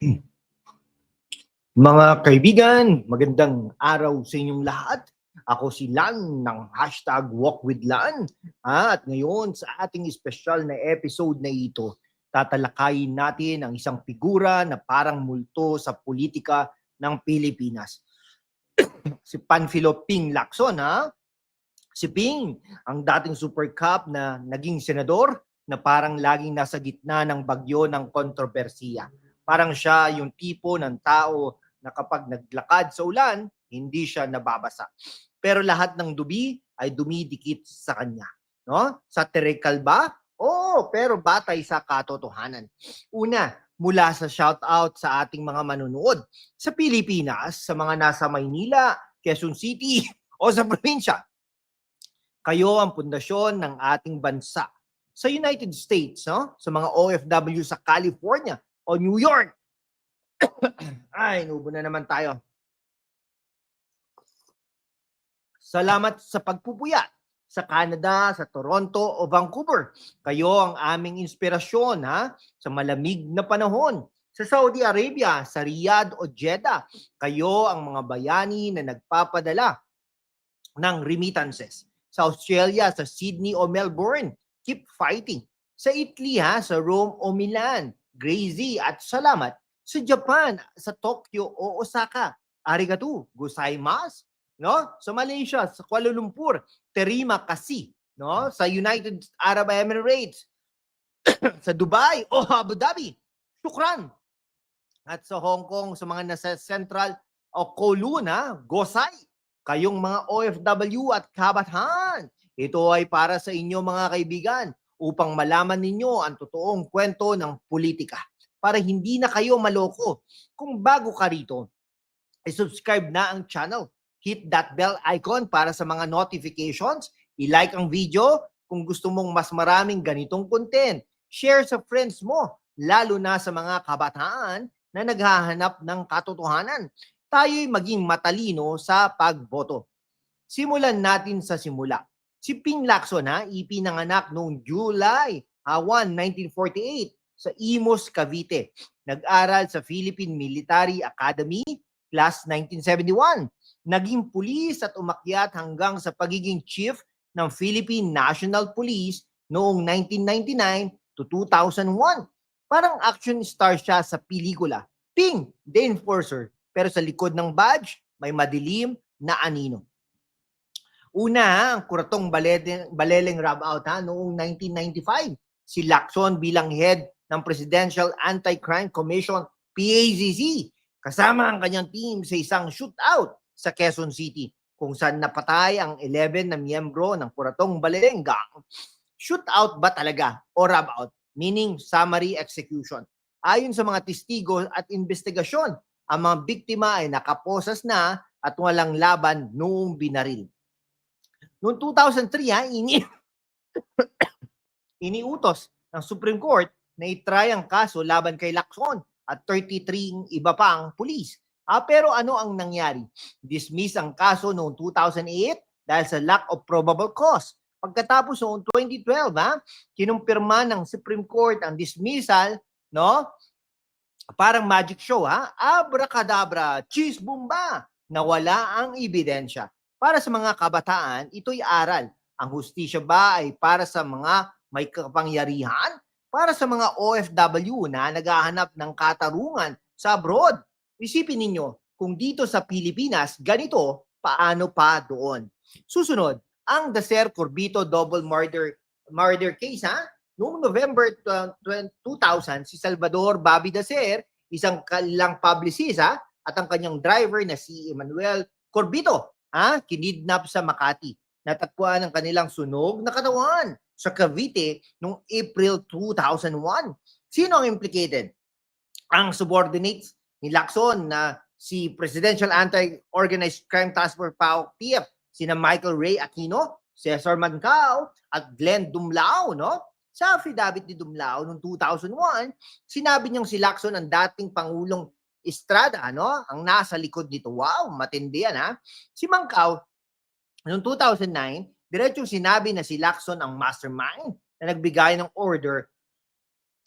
Mga kaibigan, magandang araw sa inyong lahat. Ako si Lan ng hashtag Walk with Lan. At ngayon sa ating special na episode na ito, tatalakayin natin ang isang figura na parang multo sa politika ng Pilipinas. si Panfilo Ping Lacson, ha? Si Ping, ang dating Super Cup na naging senador na parang laging nasa gitna ng bagyo ng kontrobersiya. Parang siya yung tipo ng tao na kapag naglakad sa ulan, hindi siya nababasa. Pero lahat ng dubi ay dumidikit sa kanya. No? Satirical ba? Oo, pero batay sa katotohanan. Una, mula sa shoutout sa ating mga manunood sa Pilipinas, sa mga nasa Maynila, Quezon City, o sa probinsya. Kayo ang pundasyon ng ating bansa. Sa United States, no? sa mga OFW sa California o New York, ay, nubo na naman tayo. Salamat sa pagpupuyat sa Canada, sa Toronto o Vancouver. Kayo ang aming inspirasyon ha sa malamig na panahon. Sa Saudi Arabia, sa Riyadh o Jeddah, kayo ang mga bayani na nagpapadala ng remittances. Sa Australia, sa Sydney o Melbourne, keep fighting. Sa Italy ha, sa Rome o Milan, Grazie at salamat sa Japan, sa Tokyo o Osaka. Arigato, gozaimasu. No? Sa Malaysia, sa Kuala Lumpur, terima kasih. No? Sa United Arab Emirates, sa Dubai o Abu Dhabi, shukran. At sa Hong Kong, sa mga nasa Central o Kowloon, ha? Gosai. Kayong mga OFW at kabataan. Ito ay para sa inyo mga kaibigan upang malaman ninyo ang totoong kwento ng politika para hindi na kayo maloko. Kung bago ka rito, i-subscribe na ang channel. Hit that bell icon para sa mga notifications. I-like ang video kung gusto mong mas maraming ganitong content. Share sa friends mo, lalo na sa mga kabataan na naghahanap ng katotohanan. Tayo'y maging matalino sa pagboto. Simulan natin sa simula. Si Ping Lacson ha, ipinanganak noong July ah, 1, 1948 sa Imos, Cavite. Nag-aral sa Philippine Military Academy, class 1971. Naging pulis at umakyat hanggang sa pagiging chief ng Philippine National Police noong 1999 to 2001. Parang action star siya sa pelikula. Ping, the Enforcer. Pero sa likod ng badge, may madilim na anino. Una, ang kuratong baleleng, baleleng rub out ha, noong 1995. Si Lacson bilang head ng Presidential Anti-Crime Commission, PACC, kasama ang kanyang team sa isang shootout sa Quezon City kung saan napatay ang 11 na miyembro ng kuratong baleleng gang. Shootout ba talaga o rub out? Meaning summary execution. Ayon sa mga testigo at investigasyon, ang mga biktima ay nakaposas na at walang laban noong binaril. Noong 2003, ha, ini iniutos ng Supreme Court na itry ang kaso laban kay Lacson at 33 iba pa ang pulis. Ah, pero ano ang nangyari? Dismiss ang kaso noong 2008 dahil sa lack of probable cause. Pagkatapos noong 2012, ha, kinumpirma ng Supreme Court ang dismissal, no? Parang magic show, ha? Abracadabra, cheese bomba, nawala ang ebidensya. Para sa mga kabataan, ito'y aral. Ang hustisya ba ay para sa mga may kapangyarihan? Para sa mga OFW na naghahanap ng katarungan sa abroad? Isipin ninyo, kung dito sa Pilipinas, ganito, paano pa doon? Susunod, ang Dacer Corbito double murder murder case ha. Noong November uh, 2000, si Salvador Bobby Dacer, isang kailang publicist ha, at ang kanyang driver na si Emmanuel Corbito, ha, kinidnap sa Makati. Natagpuan ang kanilang sunog na katawan sa Cavite noong April 2001. Sino ang implicated? Ang subordinates ni Lacson na si Presidential Anti-Organized Crime Task Force PAOK TF, sina Michael Ray Aquino, Cesar Mancao, at Glenn Dumlao, no? Sa affidavit ni Dumlao noong 2001, sinabi niyang si Lacson ang dating Pangulong Estrada, ano? Ang nasa likod nito. Wow, matindi yan, ha? Si Mancao, noong 2009, diretsong sinabi na si Lacson ang mastermind na nagbigay ng order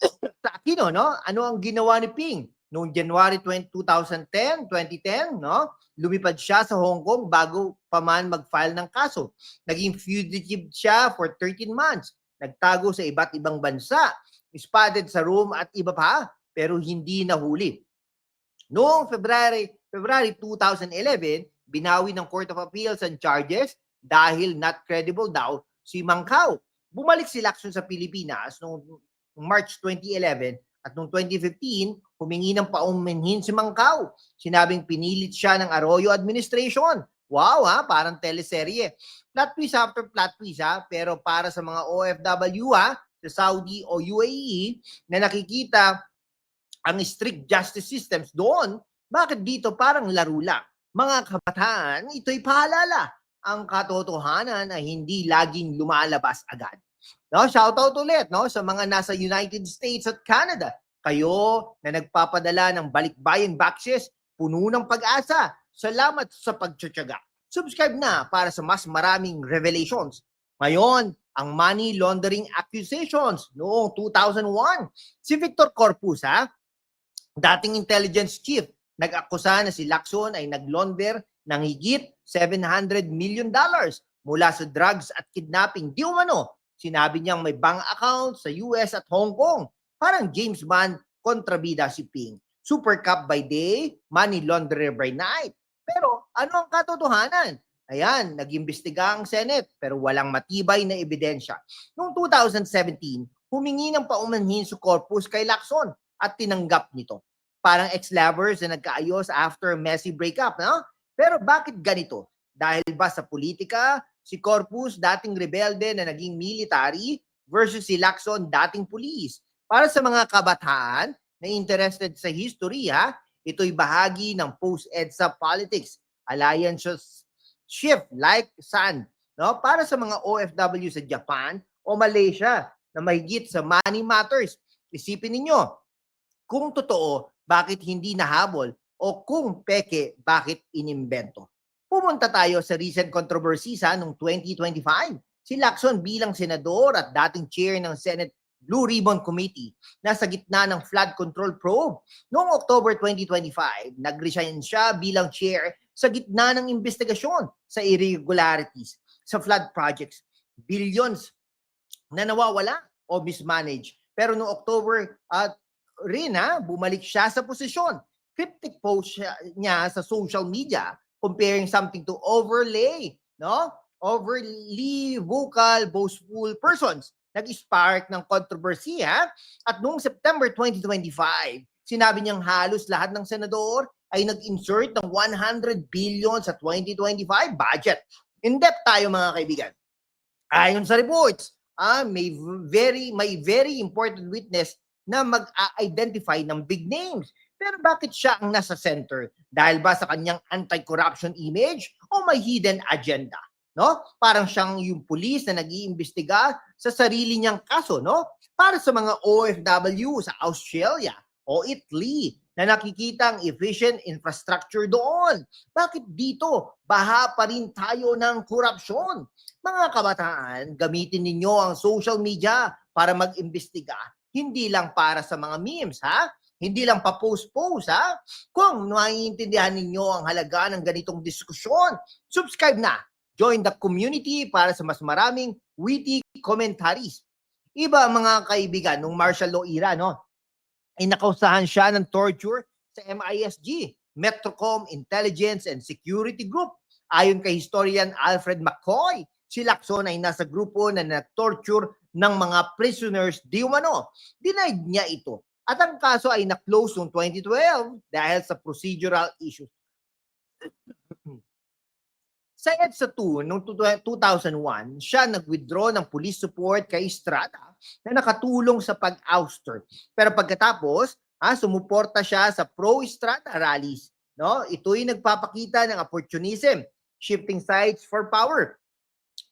sa Aquino, no? Ano ang ginawa ni Ping? noong January 20, 2010, 2010, no? Lumipad siya sa Hong Kong bago pa man mag-file ng kaso. Naging fugitive siya for 13 months. Nagtago sa iba't ibang bansa. Spotted sa room at iba pa, pero hindi nahuli. Noong February, February 2011, binawi ng Court of Appeals ang charges dahil not credible daw si Mangkao. Bumalik si Lacson sa Pilipinas noong March 2011 at noong 2015, humingi ng paumanhin si Mangkao. Sinabing pinilit siya ng Arroyo administration. Wow ha, parang teleserye. Plot twist after plot twist ha, pero para sa mga OFW ha, sa Saudi o UAE na nakikita ang strict justice systems doon, bakit dito parang laro lang? Mga kabataan, ito'y paalala. Ang katotohanan ay hindi laging lumalabas agad. No, shout out ulit no sa mga nasa United States at Canada. Kayo na nagpapadala ng balikbayan boxes, puno ng pag-asa. Salamat sa pagtsatsaga. Subscribe na para sa mas maraming revelations. Ngayon, ang money laundering accusations noong 2001. Si Victor Corpus, ha? Dating intelligence chief, nag-akusa na si Lacson ay naglaunder ng higit 700 million dollars mula sa drugs at kidnapping. Di umano, sinabi niyang may bank account sa US at Hong Kong. Parang James Bond kontrabida si Ping. Super Cup by day, money launderer by night. Pero ano ang katotohanan? Ayan, nag-imbestiga ang Senate pero walang matibay na ebidensya. Noong 2017, humingi ng paumanhin si Corpus kay Lacson at tinanggap nito. Parang ex-lovers na nagkaayos after messy breakup, no? Pero bakit ganito? Dahil ba sa politika, si Corpus dating rebelde na naging military versus si Lacson dating pulis? Para sa mga kabataan na interested sa history, ha, ito'y bahagi ng post-EDSA politics. Alliances shift like sand. No? Para sa mga OFW sa Japan o Malaysia na mahigit sa money matters, isipin ninyo, kung totoo, bakit hindi nahabol o kung peke, bakit inimbento. Pumunta tayo sa recent controversy sa noong 2025. Si Lacson bilang senador at dating chair ng Senate Blue Ribbon Committee nasa gitna ng flood control probe. Noong October 2025, nag-resign siya bilang chair sa gitna ng investigasyon sa irregularities sa flood projects. Billions na nawawala o mismanaged. Pero noong October at rin ha, bumalik siya sa posisyon. Cryptic post siya, niya sa social media comparing something to overlay, no? Overly vocal, boastful persons. Nag-spark ng controversy ha? At noong September 2025, sinabi niyang halos lahat ng senador ay nag-insert ng 100 billion sa 2025 budget. In-depth tayo mga kaibigan. Ayon sa reports, ah, may very may very important witness na mag-identify ng big names. Pero bakit siya ang nasa center? Dahil ba sa kanyang anti-corruption image o may hidden agenda? No? Parang siyang yung pulis na nag-iimbestiga sa sarili niyang kaso, no? Para sa mga OFW sa Australia o Italy na nakikita ang efficient infrastructure doon. Bakit dito baha pa rin tayo ng korupsyon? Mga kabataan, gamitin ninyo ang social media para mag-imbestiga hindi lang para sa mga memes, ha? Hindi lang pa-post-post, ha? Kung naiintindihan ninyo ang halaga ng ganitong diskusyon, subscribe na. Join the community para sa mas maraming witty commentaries. Iba mga kaibigan nung martial law era, no? Ay nakausahan siya ng torture sa MISG, Metrocom Intelligence and Security Group. Ayon kay historian Alfred McCoy, si Lacson ay nasa grupo na nag-torture ng mga prisoners di umano. Denied niya ito. At ang kaso ay na-close noong 2012 dahil sa procedural issues. sa EDSA 2, noong 2001, siya nag-withdraw ng police support kay Estrada na nakatulong sa pag-ouster. Pero pagkatapos, ha, sumuporta siya sa pro-Estrada rallies. No? Ito'y nagpapakita ng opportunism, shifting sides for power.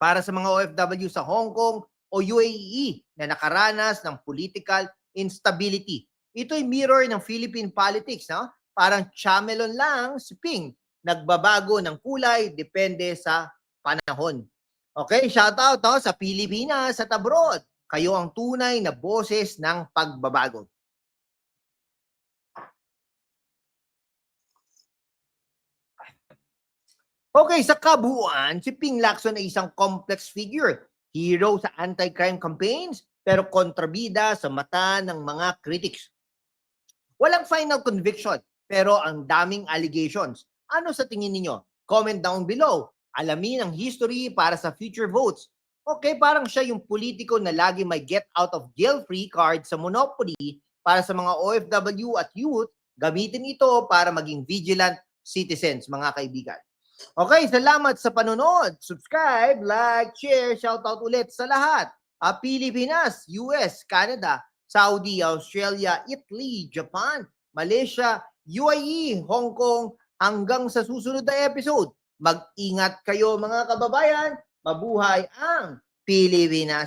Para sa mga OFW sa Hong Kong, o UAE na nakaranas ng political instability. Ito'y mirror ng Philippine politics. No? Parang chamelon lang si Ping. Nagbabago ng kulay depende sa panahon. Okay, shout out no, sa Pilipinas at abroad. Kayo ang tunay na boses ng pagbabago. Okay, sa kabuuan, si Ping Lacson ay isang complex figure Hero sa anti-crime campaigns, pero kontrabida sa mata ng mga critics. Walang final conviction, pero ang daming allegations. Ano sa tingin ninyo? Comment down below. Alamin ang history para sa future votes. Okay, parang siya yung politiko na lagi may get out of jail free card sa Monopoly para sa mga OFW at youth, gamitin ito para maging vigilant citizens, mga kaibigan. Okay, salamat sa panonood. Subscribe, like, share, shoutout ulit sa lahat. Ah, Pilipinas, US, Canada, Saudi, Australia, Italy, Japan, Malaysia, UAE, Hong Kong, hanggang sa susunod na episode. Mag-ingat kayo mga kababayan. Mabuhay ang Pilipinas.